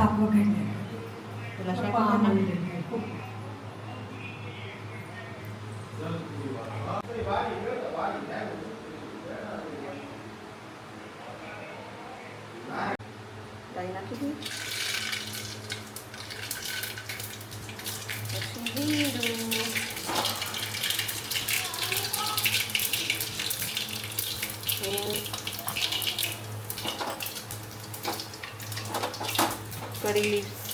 શાક વગેરે. પેલા શાક. રાઈ નાખી દઈએ પછી જીરું. કરી લીવ્સ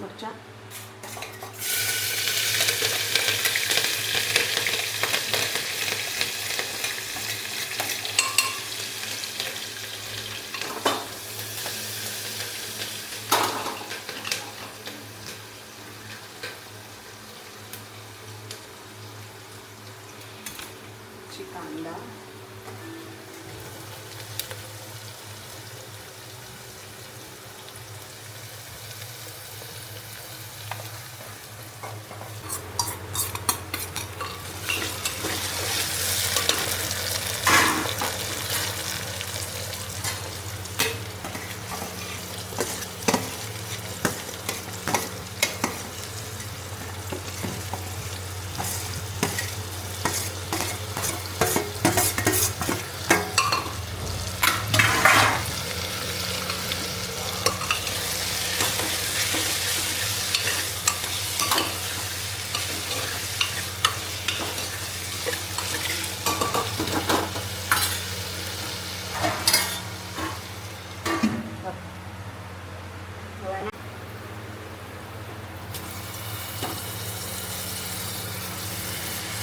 મરચાં પછી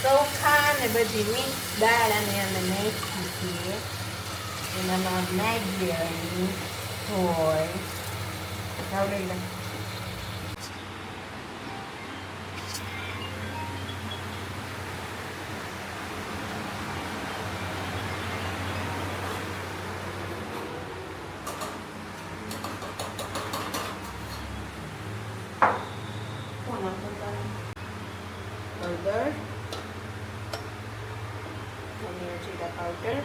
ચોખા ને બધી મિક્સ દાળ અને અમે નાખી છીએ. એનામાં મેગી આવી હોય. આવડે હળદર ધનિયા જીરા પાવડર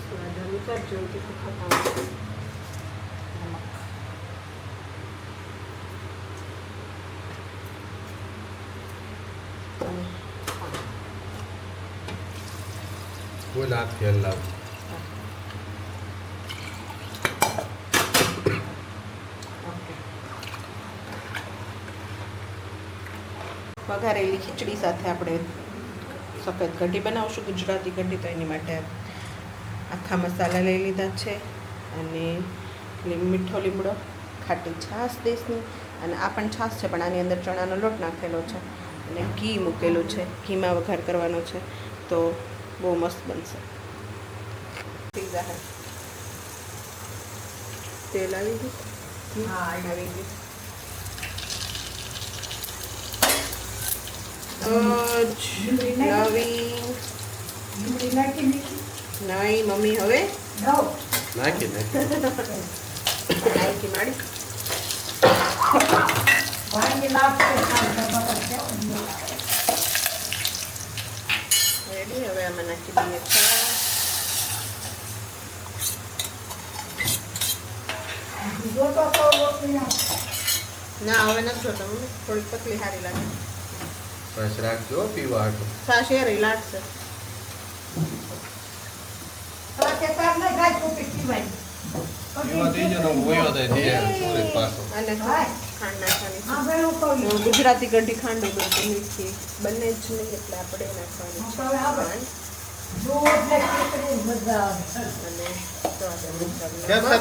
સ્વાદ અનુસાર જેવું તીખું ખાતા હોય નમક અને પાણી. બોલ આ વઘારેલી ખીચડી સાથે આપણે સફેદ કઢી બનાવશું. ગુજરાતી કઢી તો એની માટે આખા મસાલા લઈ લીધા છે અને મીઠો લીમડો ખાટી છાશ દેશની અને આ પણ છાશ છે પણ આની અંદર ચણાનો લોટ નાખેલો છે અને ઘી મૂકેલું છે. ઘીમાં વઘાર કરવાનો છે તો બહુ મસ્ત બનશે. પીઝા તેલ આવી ગયું? હા, આવી ગયું. દીધી? નહીં મમ્મી હવે નાખી નાખી માડી. રેડી નાખી દઈએ. ના હવે નથી જોતા મમ્મી થોડીક પતલી સારી લાગે બસ રાખજો પીવા હાટો સાશે લાગશે હવે તે થઈ જનો સુરે અને. ખાંડ નાખવાની. હા, ભાઈ, હું કહું ગુજરાતી કઢી ખાંડ વગર મીઠી બંને જ નહીં એટલે આપણે નાખવાની છે. હવે મજા આવે. અને કેમ છે